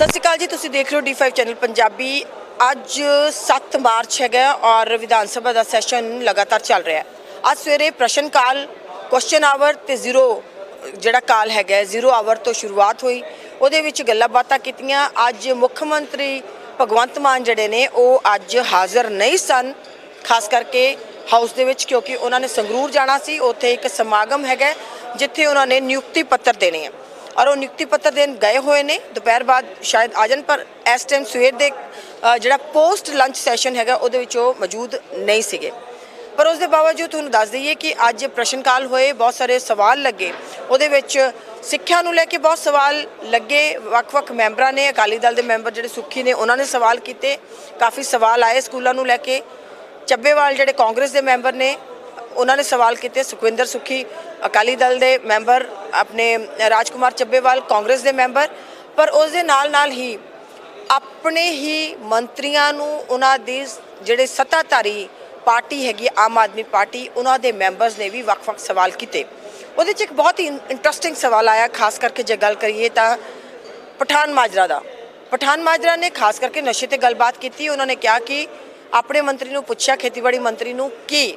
ਸਤਿ ਸ਼੍ਰੀ ਅਕਾਲ ਜੀ, ਤੁਸੀਂ ਦੇਖ ਰਹੇ ਹੋ D5 ਚੈਨਲ ਪੰਜਾਬੀ। ਅੱਜ 7 ਮਾਰਚ ਹੈਗਾ ਔਰ ਵਿਧਾਨ ਸਭਾ ਦਾ ਸੈਸ਼ਨ ਲਗਾਤਾਰ ਚੱਲ ਰਿਹਾ ਹੈ। ਅੱਜ ਸਵੇਰੇ ਪ੍ਰਸ਼ਨ ਕਾਲ ਕੁਐਸਚਨ ਆਵਰ ਤੇ ਜ਼ੀਰੋ ਜਿਹੜਾ ਕਾਲ ਹੈਗਾ ਜ਼ੀਰੋ ਆਵਰ ਤੋਂ ਸ਼ੁਰੂਆਤ ਹੋਈ। ਉਹਦੇ ਵਿੱਚ ਗੱਲਾਂ ਬਾਤਾਂ ਕੀਤੀਆਂ। ਅੱਜ ਮੁੱਖ ਮੰਤਰੀ ਭਗਵੰਤ ਮਾਨ ਜਿਹੜੇ ਨੇ, ਉਹ ਅੱਜ ਹਾਜ਼ਰ ਨਹੀਂ ਸਨ। ਖਾਸ ਕਰਕੇ ਹਾਊਸ ਦੇ ਵਿੱਚ, ਕਿਉਂਕਿ ਉਹਨਾਂ ਨੇ ਸੰਗਰੂਰ ਜਾਣਾ ਸੀ। ਉੱਥੇ ਇੱਕ ਸਮਾਗਮ ਹੈਗਾ ਜਿੱਥੇ ਉਹਨਾਂ ਨੇ ਨਿਯੁਕਤੀ ਪੱਤਰ ਦੇਣੇ ਆ। ਔਰ ਉਹ ਨਿਯੁਕਤੀ ਪੱਤਰ ਦੇਣ ਗਏ ਹੋਏ ਨੇ। ਦੁਪਹਿਰ ਬਾਅਦ ਸ਼ਾਇਦ ਆ ਜਾਣ, ਪਰ ਇਸ ਟਾਈਮ ਸਵੇਰ ਦੇ ਜਿਹੜਾ ਪੋਸਟ ਲੰਚ ਸੈਸ਼ਨ ਹੈਗਾ, ਉਹਦੇ ਵਿੱਚ ਉਹ ਮੌਜੂਦ ਨਹੀਂ ਸੀਗੇ। ਪਰ ਉਸ ਦੇ ਬਾਵਜੂਦ ਤੁਹਾਨੂੰ ਦੱਸ ਦਈਏ ਕਿ ਅੱਜ ਪ੍ਰਸ਼ਨ ਕਾਲ ਹੋਏ, ਬਹੁਤ ਸਾਰੇ ਸਵਾਲ ਲੱਗੇ। ਉਹਦੇ ਵਿੱਚ ਸਿੱਖਿਆ ਨੂੰ ਲੈ ਕੇ ਬਹੁਤ ਸਵਾਲ ਲੱਗੇ। ਵੱਖ-ਵੱਖ ਮੈਂਬਰਾਂ ਨੇ, ਅਕਾਲੀ ਦਲ ਦੇ ਮੈਂਬਰ ਜਿਹੜੇ ਸੁੱਖੀ ਨੇ, ਉਹਨਾਂ ਨੇ ਸਵਾਲ ਕੀਤੇ। ਕਾਫੀ ਸਵਾਲ ਆਏ ਸਕੂਲਾਂ ਨੂੰ ਲੈ ਕੇ। ਚੱਬੇਵਾਲ ਜਿਹੜੇ ਕਾਂਗਰਸ ਦੇ ਮੈਂਬਰ ਨੇ ਉਹਨਾਂ ਨੇ ਸਵਾਲ ਕੀਤੇ, ਸੁਖਵਿੰਦਰ ਸੁਖੀ, ਅਕਾਲੀ ਦਲ ਦੇ ਮੈਂਬਰ, ਆਪਣੇ ਰਾਜਕੁਮਾਰ ਚੱਬੇਵਾਲ, ਕਾਂਗਰਸ ਦੇ ਮੈਂਬਰ, ਪਰ ਉਸ ਦੇ ਨਾਲ ਨਾਲ ਹੀ ਆਪਣੇ ਹੀ ਮੰਤਰੀਆਂ ਨੂੰ ਉਹਨਾਂ ਦੀ ਜਿਹੜੇ ਸੱਤਾਧਾਰੀ ਪਾਰਟੀ ਹੈਗੀ ਆਮ ਆਦਮੀ ਪਾਰਟੀ, ਉਹਨਾਂ ਦੇ ਮੈਂਬਰਸ ਨੇ ਵੀ ਵੱਖ-ਵੱਖ ਸਵਾਲ ਕੀਤੇ। ਉਹਦੇ 'ਚ ਇੱਕ ਬਹੁਤ ਹੀ ਇੰਟਰਸਟਿੰਗ ਸਵਾਲ ਆਇਆ, ਖਾਸ ਕਰਕੇ ਜੇ ਗੱਲ ਕਰੀਏ ਤਾਂ ਪਠਾਨ ਮਾਜਰਾ ਦਾ। ਪਠਾਨ ਮਾਜਰਾ ਨੇ ਖਾਸ ਕਰਕੇ ਨਸ਼ੇ ਤੇ ਗੱਲਬਾਤ ਕੀਤੀ, ਉਹਨਾਂ ਨੇ ਕਿਹਾ ਕਿ ਆਪਣੇ ਮੰਤਰੀ ਨੂੰ ਪੁੱਛਿਆ, ਖੇਤੀਬਾੜੀ ਮੰਤਰੀ ਨੂੰ, ਕਿ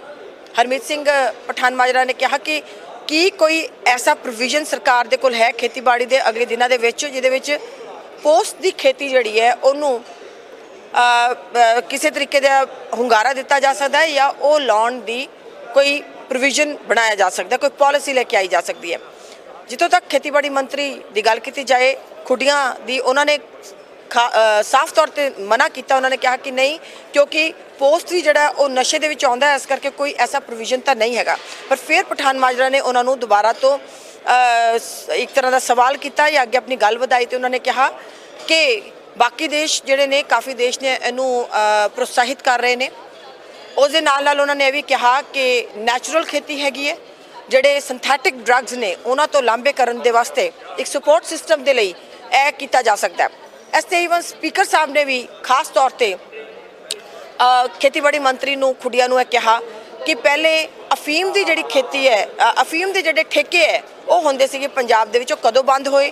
ਹਰਮੀਤ ਸਿੰਘ ਪਠਾਨ ਮਾਜਰਾ ਨੇ ਕਿਹਾ ਕਿ ਕੀ ਕੋਈ ਐਸਾ ਪ੍ਰੋਵੀਜ਼ਨ ਸਰਕਾਰ ਦੇ ਕੋਲ ਹੈ ਖੇਤੀਬਾੜੀ ਦੇ ਅਗਲੇ ਦਿਨਾਂ ਦੇ ਵਿੱਚ, ਜਿਹਦੇ ਵਿੱਚ ਪੋਸਟ ਦੀ ਖੇਤੀ ਜਿਹੜੀ ਹੈ ਉਹਨੂੰ ਕਿਸੇ ਤਰੀਕੇ ਦਾ ਹੁੰਗਾਰਾ ਦਿੱਤਾ ਜਾ ਸਕਦਾ ਹੈ ਜਾਂ ਉਹ ਲਾਉਣ ਦੀ ਕੋਈ ਪ੍ਰੋਵੀਜ਼ਨ ਬਣਾਇਆ ਜਾ ਸਕਦਾ, ਕੋਈ ਪਾਲਿਸੀ ਲੈ ਕੇ ਆਈ ਜਾ ਸਕਦੀ ਹੈ। ਜਿੱਥੋਂ ਤੱਕ ਖੇਤੀਬਾੜੀ ਮੰਤਰੀ ਦੀ ਗੱਲ ਕੀਤੀ ਜਾਏ, ਖੁੱਡੀਆਂ ਦੀ ਉਹਨਾਂ ਨੇ ਸਾਫ਼ ਤੌਰ ਤੇ ਮਨਾ ਕੀਤਾ ਉਹਨਾਂ ਨੇ ਕਿਹਾ ਕਿ ਨਹੀਂ, ਕਿਉਂਕਿ ਪੋਸਟ ਵੀ ਜਿਹੜਾ ਉਹ ਨਸ਼ੇ ਦੇ ਵਿੱਚ ਆਉਂਦਾ ਹੈ, ਇਸ ਕਰਕੇ ਕੋਈ ਐਸਾ ਪ੍ਰੋਵੀਜ਼ਨ ਤਾਂ ਨਹੀਂ ਹੈਗਾ। ਪਰ ਫਿਰ ਪਠਾਨ ਮਾਜਰਾ ਨੇ ਉਹਨਾਂ ਨੂੰ ਦੁਬਾਰਾ ਤੋਂ ਇੱਕ ਤਰ੍ਹਾਂ ਦਾ ਸਵਾਲ ਕੀਤਾ ਜਾਂ ਅੱਗੇ ਆਪਣੀ ਗੱਲ ਵਧਾਈ ਤੇ ਉਹਨਾਂ ਨੇ ਕਿਹਾ ਕਿ ਬਾਕੀ ਦੇਸ਼ ਜਿਹੜੇ ਨੇ, ਕਾਫੀ ਦੇਸ਼ ਨੇ ਇਹਨੂੰ ਪ੍ਰੋਤਸਾਹਿਤ ਕਰ ਰਹੇ ਨੇ। ਉਸ ਦੇ ਨਾਲ ਨਾਲ ਉਹਨਾਂ ਨੇ ਇਹ ਵੀ ਕਿਹਾ ਕਿ ਨੈਚੁਰਲ ਖੇਤੀ ਹੈਗੀ ਹੈ, ਜਿਹੜੇ ਸਿੰਥੈਟਿਕ ਡਰੱਗਸ ਨੇ, ਉਹਨਾਂ ਤੋਂ ਲਾਂਭੇ ਕਰਨ ਦੇ ਵਾਸਤੇ ਇੱਕ ਸਪੋਰਟ ਸਿਸਟਮ ਦੇ ਲਈ ਇਹ ਕੀਤਾ ਜਾ ਸਕਦਾ ਹੈ। ਇਸ ਤੇ ਇਵਨ ਸਪੀਕਰ ਸਾਹਿਬ ਨੇ ਵੀ ਖਾਸ ਤੌਰ ਤੇ ਖੇਤੀਬਾੜੀ ਮੰਤਰੀ ਨੂੰ, ਖੁੱਡੀਆਂ ਨੂੰ ਇਹ ਕਿਹਾ ਕਿ ਪਹਿਲੇ ਅਫੀਮ ਦੀ ਜਿਹੜੀ ਖੇਤੀ ਹੈ ਅਫੀਮ ਦੇ ਜਿਹੜੇ ਠੇਕੇ ਹੈ, ਉਹ ਹੁੰਦੇ ਸੀਗੇ ਪੰਜਾਬ ਦੇ ਵਿੱਚ, ਉਹ ਕਦੋਂ ਬੰਦ ਹੋਏ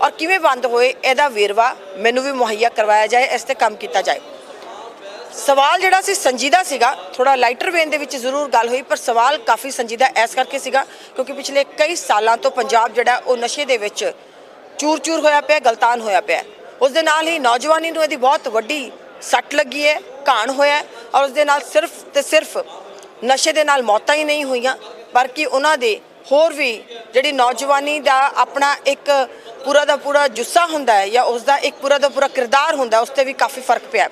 ਔਰ ਕਿਵੇਂ ਬੰਦ ਹੋਏ, ਇਹਦਾ ਵੇਰਵਾ ਮੈਨੂੰ ਵੀ ਮੁਹੱਈਆ ਕਰਵਾਇਆ ਜਾਏ, ਇਸ ਤੇ ਕੰਮ ਕੀਤਾ ਜਾਏ। ਸਵਾਲ ਜਿਹੜਾ ਸੀ, ਸੰਜੀਦਾ ਸੀਗਾ ਥੋੜਾ ਲਾਈਟਰ ਵੇਨ ਦੇ ਵਿੱਚ ਜ਼ਰੂਰ ਗੱਲ ਹੋਈ, ਪਰ ਸਵਾਲ ਕਾਫੀ ਸੰਜੀਦਾ ਐਸ ਕਰਕੇ ਸੀਗਾ ਕਿਉਂਕਿ ਪਿਛਲੇ ਕਈ ਸਾਲਾਂ ਤੋਂ ਪੰਜਾਬ ਜਿਹੜਾ ਉਹ ਨਸ਼ੇ ਦੇ ਵਿੱਚ ਚੂਰ-ਚੂਰ ਹੋਇਆ ਪਿਆ, ਗਲਤਾਨ ਹੋਇਆ ਪਿਆ। ਉਸ ਦੇ ਨਾਲ ਹੀ ਨੌਜਵਾਨੀ ਨੂੰ ਇਹਦੀ ਬਹੁਤ ਵੱਡੀ ਸੱਟ ਲੱਗੀ ਹੈ, ਘਾਣ ਹੋਇਆ ਔਰ ਉਸ ਦੇ ਨਾਲ ਸਿਰਫ ਤੇ ਸਿਰਫ ਨਸ਼ੇ ਦੇ ਨਾਲ ਮੌਤਾਂ ਹੀ ਨਹੀਂ ਹੋਈਆਂ, ਬਲਕਿ ਉਹਨਾਂ ਦੇ ਹੋਰ ਵੀ ਜਿਹੜੀ ਨੌਜਵਾਨੀ ਦਾ ਆਪਣਾ ਇੱਕ ਪੂਰਾ ਦਾ ਪੂਰਾ ਜੁੱਸਾ ਹੁੰਦਾ ਹੈ ਜਾਂ ਉਸ ਦਾ ਇੱਕ ਪੂਰਾ ਦਾ ਪੂਰਾ ਕਿਰਦਾਰ ਹੁੰਦਾ ਉਸ ਤੇ ਵੀ ਕਾਫੀ ਫ਼ਰਕ ਪਿਆ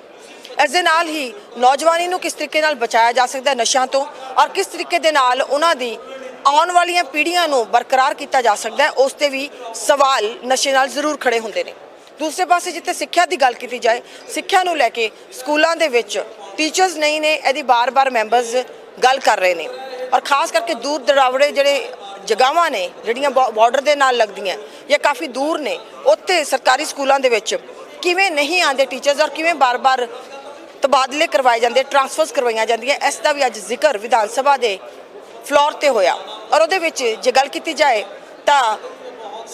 ਇਸ ਦੇ ਨਾਲ ਹੀ ਨੌਜਵਾਨੀ ਨੂੰ ਕਿਸ ਤਰੀਕੇ ਨਾਲ ਬਚਾਇਆ ਜਾ ਸਕਦਾ ਹੈ ਨਸ਼ਿਆਂ ਤੋਂ ਔਰ ਕਿਸ ਤਰੀਕੇ ਦੇ ਨਾਲ ਉਹਨਾਂ ਦੀ ਆਉਣ ਵਾਲੀਆਂ ਪੀੜ੍ਹੀਆਂ ਨੂੰ ਬਰਕਰਾਰ ਕੀਤਾ ਜਾ ਸਕਦਾ ਹੈ, ਉਸ ਤੇ ਵੀ ਸਵਾਲ ਨਸ਼ੇ ਨਾਲ ਜ਼ਰੂਰ ਖੜੇ ਹੁੰਦੇ ਨੇ। ਦੂਸਰੇ ਪਾਸੇ ਜਿੱਥੇ ਸਿੱਖਿਆ ਦੀ ਗੱਲ ਕੀਤੀ ਜਾਏ, ਸਿੱਖਿਆ ਨੂੰ ਲੈ ਕੇ ਸਕੂਲਾਂ ਦੇ ਵਿੱਚ ਟੀਚਰਸ ਨਹੀਂ ਨੇ, ਇਹਦੀ ਬਾਰ-ਬਾਰ ਮੈਂਬਰਸ ਗੱਲ ਕਰ ਰਹੇ ਨੇ। ਔਰ ਖਾਸ ਕਰਕੇ ਦੂਰ ਦਰਾਵੜੇ ਜਿਹੜੇ ਜਗਾਵਾਂ ਨੇ, ਜਿਹੜੀਆਂ ਬਾਰਡਰ ਦੇ ਨਾਲ ਲੱਗਦੀਆਂ ਜਾਂ ਕਾਫੀ ਦੂਰ ਨੇ, ਉੱਥੇ ਸਰਕਾਰੀ ਸਕੂਲਾਂ ਦੇ ਵਿੱਚ ਕਿਵੇਂ ਨਹੀਂ ਆਉਂਦੇ ਟੀਚਰਸ ਔਰ ਕਿਵੇਂ ਬਾਰ-ਬਾਰ ਤਬਾਦਲੇ ਕਰਵਾਏ ਜਾਂਦੇ ਟ੍ਰਾਂਸਫਰਸ ਕਰਵਾਈਆਂ ਜਾਂਦੀਆਂ, ਇਸ ਦਾ ਵੀ ਅੱਜ ਜ਼ਿਕਰ ਵਿਧਾਨ ਸਭਾ ਦੇ ਫਲੋਰ ਤੇ ਹੋਇਆ। ਔਰ ਉਹਦੇ ਵਿੱਚ ਜੇ ਗੱਲ ਕੀਤੀ ਜਾਏ ਤਾਂ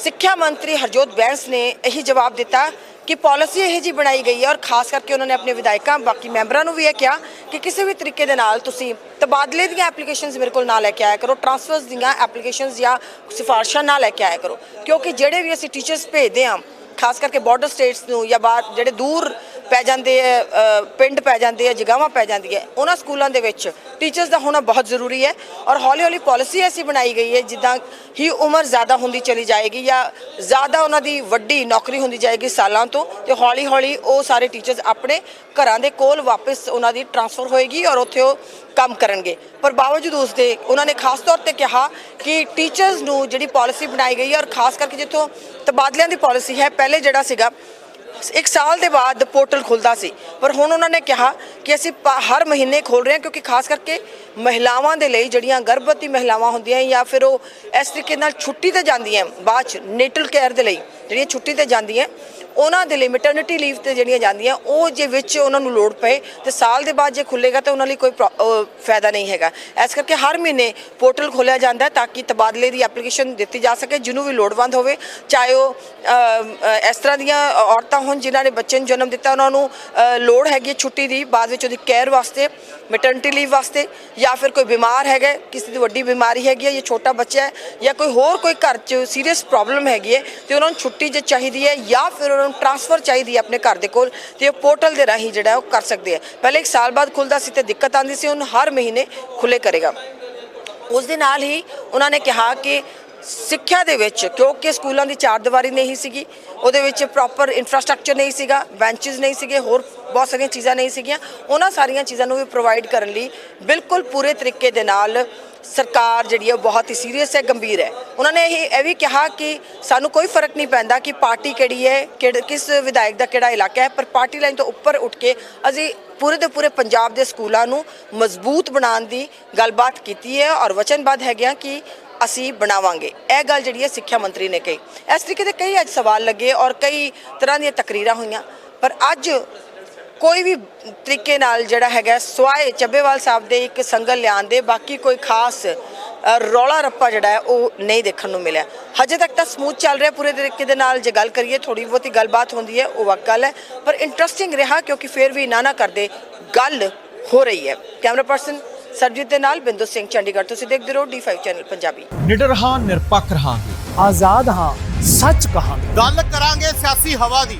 ਸਿੱਖਿਆ ਮੰਤਰੀ ਹਰਜੋਤ ਬੈਂਸ ਨੇ ਇਹੀ ਜਵਾਬ ਦਿੱਤਾ ਕਿ ਪਾਲਿਸੀ ਇਹ ਜੀ ਬਣਾਈ ਗਈ ਹੈ ਔਰ ਖਾਸ ਕਰਕੇ ਉਹਨਾਂ ਨੇ ਆਪਣੇ ਵਿਧਾਇਕਾਂ, ਬਾਕੀ ਮੈਂਬਰਾਂ ਨੂੰ ਵੀ ਇਹ ਕਿਹਾ ਕਿ ਕਿਸੇ ਵੀ ਤਰੀਕੇ ਦੇ ਨਾਲ ਤੁਸੀਂ ਤਬਾਦਲੇ ਦੀਆਂ ਐਪਲੀਕੇਸ਼ਨਸ ਮੇਰੇ ਕੋਲ ਨਾ ਲੈ ਕੇ ਆਇਆ ਕਰੋ ਟ੍ਰਾਂਸਫਰਸ ਦੀਆਂ ਐਪਲੀਕੇਸ਼ਨਸ ਜਾਂ ਸਿਫਾਰਸ਼ਾਂ ਨਾ ਲੈ ਕੇ ਆਇਆ ਕਰੋ। ਕਿਉਂਕਿ ਜਿਹੜੇ ਵੀ ਅਸੀਂ ਟੀਚਰਸ ਭੇਜਦੇ ਹਾਂ, ਖਾਸ ਕਰਕੇ ਬਾਰਡਰ ਸਟੇਟਸ ਨੂੰ ਜਾਂ ਬਾਹਰ ਜਿਹੜੇ ਦੂਰ ਪੈ ਜਾਂਦੇ ਹੈ ਪਿੰਡ ਪੈ ਜਾਂਦੇ ਹੈ ਜਗਾਵਾਂ ਪੈ ਜਾਂਦੀ ਹੈ ਉਹਨਾਂ ਸਕੂਲਾਂ ਦੇ ਵਿੱਚ ਟੀਚਰਸ ਦਾ ਹੋਣਾ ਬਹੁਤ ਜ਼ਰੂਰੀ ਹੈ ਔਰ ਹੌਲੀ ਹੌਲੀ ਪਾਲਿਸੀ ਐਸੀ ਬਣਾਈ ਗਈ ਹੈ, ਜਿੱਦਾਂ ਹੀ ਉਮਰ ਜ਼ਿਆਦਾ ਹੁੰਦੀ ਚਲੀ ਜਾਏਗੀ ਜਾਂ ਜ਼ਿਆਦਾ ਉਹਨਾਂ ਦੀ ਵੱਡੀ ਨੌਕਰੀ ਹੁੰਦੀ ਜਾਏਗੀ ਸਾਲਾਂ ਤੋਂ, ਤੇ ਹੌਲੀ ਹੌਲੀ ਉਹ ਸਾਰੇ ਟੀਚਰਸ ਆਪਣੇ ਘਰਾਂ ਦੇ ਕੋਲ ਵਾਪਸ ਉਹਨਾਂ ਦੀ ਟਰਾਂਸਫਰ ਹੋਏਗੀ ਔਰ ਉੱਥੇ ਉਹ ਕੰਮ ਕਰਨਗੇ। ਪਰ ਬਾਵਜੂਦ ਉਸ ਦੇ ਉਹਨਾਂ ਨੇ ਖਾਸ ਤੌਰ ਤੇ ਕਿਹਾ ਕਿ ਟੀਚਰਸ ਨੂੰ ਜਿਹੜੀ ਪਾਲਿਸੀ ਬਣਾਈ ਗਈ ਹੈ ਔਰ ਖਾਸ ਕਰਕੇ ਜਿੱਥੋਂ ਤਬਾਦਲਿਆਂ ਦੀ ਪਾਲਿਸੀ ਹੈ, ਪਹਿਲੇ ਜਿਹੜਾ ਸੀਗਾ ਇੱਕ ਸਾਲ ਦੇ ਬਾਅਦ ਪੋਰਟਲ ਖੁੱਲਦਾ ਸੀ। ਪਰ ਹੁਣ ਉਹਨਾਂ ਨੇ ਕਿਹਾ ਕਿ ਅਸੀਂ ਪ- ਹਰ ਮਹੀਨੇ ਖੋਲ ਰਹੇ ਹਾਂ, ਕਿਉਂਕਿ ਖਾਸ ਕਰਕੇ ਮਹਿਲਾਵਾਂ ਦੇ ਲਈ ਜਿਹੜੀਆਂ ਗਰਭਵਤੀ ਮਹਿਲਾਵਾਂ ਹੁੰਦੀਆਂ ਜਾਂ ਫਿਰ ਉਹ ਇਸ ਤਰੀਕੇ ਨਾਲ ਛੁੱਟੀ ਤੇ ਜਾਂਦੀਆਂ, ਬਾਅਦ ਚ ਨੇਟਲ ਕੇਅਰ ਦੇ ਲਈ ਜਿਹੜੀਆਂ ਛੁੱਟੀ ਤੇ ਜਾਂਦੀਆਂ, ਉਹਨਾਂ ਦੇ ਲਈ ਮੈਟਰਨਿਟੀ ਲੀਵ ਤੇ ਜਿਹੜੀਆਂ ਜਾਂਦੀਆਂ, ਉਹ ਜੇ ਵਿੱਚ ਉਹਨਾਂ ਨੂੰ ਲੋੜ ਪਏ ਤੇ ਸਾਲ ਦੇ ਬਾਅਦ ਜੇ ਖੁੱਲੇਗਾ ਤਾਂ ਉਹਨਾਂ ਲਈ ਕੋਈ ਪ੍ਰੋ- ਫਾਇਦਾ ਨਹੀਂ ਹੈਗਾ। ਇਸ ਕਰਕੇ ਹਰ ਮਹੀਨੇ ਪੋਰਟਲ ਖੋਲ੍ਹਿਆ ਜਾਂਦਾ ਤਾਂ ਕਿ ਤਬਾਦਲੇ ਦੀ ਐਪਲੀਕੇਸ਼ਨ ਦਿੱਤੀ ਜਾ ਸਕੇ, ਜਿਹਨੂੰ ਵੀ ਲੋੜਵੰਦ ਹੋਵੇ, ਚਾਹੇ ਉਹ ਇਸ ਤਰ੍ਹਾਂ ਦੀਆਂ ਔਰਤਾਂ ਹੋਣ ਜਿਨ੍ਹਾਂ ਨੇ ਬੱਚੇ ਨੂੰ ਜਨਮ ਦਿੱਤਾ, ਉਹਨਾਂ ਨੂੰ ਲੋੜ ਹੈਗੀ ਹੈ ਛੁੱਟੀ ਦੀ, ਬਾਅਦ ਵਿੱਚ ਉਹਦੀ ਕੇਅਰ ਵਾਸਤੇ ਮੈਟਰਨਿਟੀ ਲੀਵ ਵਾਸਤੇ, ਜਾਂ ਫਿਰ ਕੋਈ ਬਿਮਾਰ ਹੈਗਾ, ਕਿਸੇ ਦੀ ਵੱਡੀ ਬਿਮਾਰੀ ਹੈਗੀ ਹੈ, ਜਾਂ ਛੋਟਾ ਬੱਚਾ ਹੈ, ਜਾਂ ਕੋਈ ਹੋਰ ਕੋਈ ਘਰ 'ਚ ਸੀਰੀਅਸ ਪ੍ਰੋਬਲਮ ਹੈਗੀ ਹੈ, ਤੇ ਉਹਨਾਂ ਨੂੰ ਛੁੱਟੀ ਜੇ ਚਾਹੀਦੀ ਹੈ, ਜਾਂ ਫਿਰ ਉਹਨਾਂ ਨੂੰ ਟ੍ਰਾਂਸਫਰ ਚਾਹੀਦੀ ਹੈ ਆਪਣੇ ਘਰ ਦੇ ਕੋਲ, ਤੇ ਉਹ ਪੋਰਟਲ ਦੇ ਰਾਹੀਂ ਜਿਹੜਾ ਉਹ ਕਰ ਸਕਦੇ ਆ ਪਹਿਲੇ ਇੱਕ ਸਾਲ ਬਾਅਦ ਖੁੱਲਦਾ ਸੀ ਤੇ ਦਿੱਕਤ ਆਉਂਦੀ ਸੀ ਹੁਣ ਹਰ ਮਹੀਨੇ ਖੁੱਲੇ ਕਰੇਗਾ। ਉਸ ਦੇ ਨਾਲ ਹੀ ਉਹਨਾਂ ਨੇ ਕਿਹਾ ਕਿ ਸਿੱਖਿਆ ਦੇ ਵਿੱਚ, ਕਿਉਂਕਿ ਸਕੂਲਾਂ ਦੀ ਚਾਰ ਦੀਵਾਰੀ ਨਹੀਂ ਸੀਗੀ, ਉਹਦੇ ਵਿੱਚ ਪ੍ਰੋਪਰ ਇਨਫਰਾਸਟ੍ਰਕਚਰ ਨਹੀਂ ਸੀਗਾ ਬੈਂਚਸ ਨਹੀਂ ਸੀਗੇ, ਹੋਰ ਬਹੁਤ ਸਾਰੀਆਂ ਚੀਜ਼ਾਂ ਨਹੀਂ ਸੀਗੀਆਂ, ਉਹਨਾਂ ਸਾਰੀਆਂ ਚੀਜ਼ਾਂ ਨੂੰ ਵੀ ਪ੍ਰੋਵਾਈਡ ਕਰਨ ਲਈ ਬਿਲਕੁਲ ਪੂਰੇ ਤਰੀਕੇ ਦੇ ਨਾਲ ਸਰਕਾਰ ਜਿਹੜੀ ਹੈ ਉਹ ਬਹੁਤ ਹੀ ਸੀਰੀਅਸ ਹੈ, ਗੰਭੀਰ ਹੈ। ਉਹਨਾਂ ਨੇ ਇਹ ਇਹ ਵੀ ਕਿਹਾ ਕਿ ਸਾਨੂੰ ਕੋਈ ਫ਼ਰਕ ਨਹੀਂ ਪੈਂਦਾ ਕਿ ਪਾਰਟੀ ਕਿਹੜੀ ਹੈ, ਕਿਹੜ- ਕਿਸ ਵਿਧਾਇਕ ਦਾ ਕਿਹੜਾ ਇਲਾਕਾ ਹੈ, ਪਰ ਪਾਰਟੀ ਲਾਈਨ ਤੋਂ ਉੱਪਰ ਉੱਠ ਕੇ ਅਸੀਂ ਪੂਰੇ ਦੇ ਪੂਰੇ ਪੰਜਾਬ ਦੇ ਸਕੂਲਾਂ ਨੂੰ ਮਜ਼ਬੂਤ ਬਣਾਉਣ ਦੀ ਗੱਲਬਾਤ ਕੀਤੀ ਹੈ ਔਰ ਵਚਨਬੱਧ ਹੈਗੇ ਹਾਂ ਕਿ ਅਸੀਂ ਬਣਾਵਾਂਗੇ। ਇਹ ਗੱਲ ਜਿਹੜੀ ਹੈ ਸਿੱਖਿਆ ਮੰਤਰੀ ਨੇ ਕਹੀ। ਇਸ ਤਰੀਕੇ ਦੇ ਕਈ ਅੱਜ ਸਵਾਲ ਲੱਗੇ ਔਰ ਕਈ ਤਰ੍ਹਾਂ ਦੀਆਂ ਤਕਰੀਰਾਂ ਹੋਈਆਂ, ਪਰ ਅੱਜ ਕੋਈ ਵੀ ਤਰੀਕੇ ਨਾਲ ਜਿਹੜਾ ਹੈਗਾ ਸਵਾਏ ਚੱਬੇਵਾਲ ਸਾਹਿਬ ਦੇ ਇੱਕ ਸੰਗਲ ਲਿਆਉਣ ਦੇ ਬਾਕੀ ਕੋਈ ਖਾਸ ਰੌਲਾ ਰੱਪਾ ਜਿਹੜਾ ਹੈ ਉਹ ਨਹੀਂ ਦੇਖਣ ਨੂੰ ਮਿਲਿਆ। ਹਜੇ ਤੱਕ ਤਾਂ ਸਮੂਥ ਚੱਲ ਰਿਹਾ ਪੂਰੇ ਤਰੀਕੇ ਦੇ ਨਾਲ ਜੇ ਗੱਲ ਕਰੀਏ ਥੋੜੀ ਬਹੁਤੀ ਗੱਲਬਾਤ ਹੁੰਦੀ ਹੈ ਉਹ ਵਕ ਗੱਲ ਹੈ। ਪਰ ਇੰਟਰਸਟਿੰਗ ਰਿਹਾ ਕਿਉਂਕਿ ਫਿਰ ਵੀ ਨਾ ਨਾ ਕਰਦੇ ਗੱਲ ਹੋ ਰਹੀ ਹੈ। ਕੈਮਰਾ ਪਰਸਨ ਸਰਜੀਤ ਦੇ ਨਾਲ ਬਿੰਦੂ ਸਿੰਘ ਚੰਡੀਗੜ੍ਹ ਤੁਸੀਂ ਦੇਖਦੇ ਰਹੋ D5 ਚੈਨਲ ਪੰਜਾਬੀ। ਨਿਡਰ ਹਾਂ ਨਿਰਪੱਖ ਰਹਾਂਗੇ। ਆਜ਼ਾਦ ਹਾਂ ਸੱਚ ਕਹਾਂਗੇ। ਗੱਲ ਕਰਾਂਗੇ ਸਿਆਸੀ ਹਵਾ ਦੀ।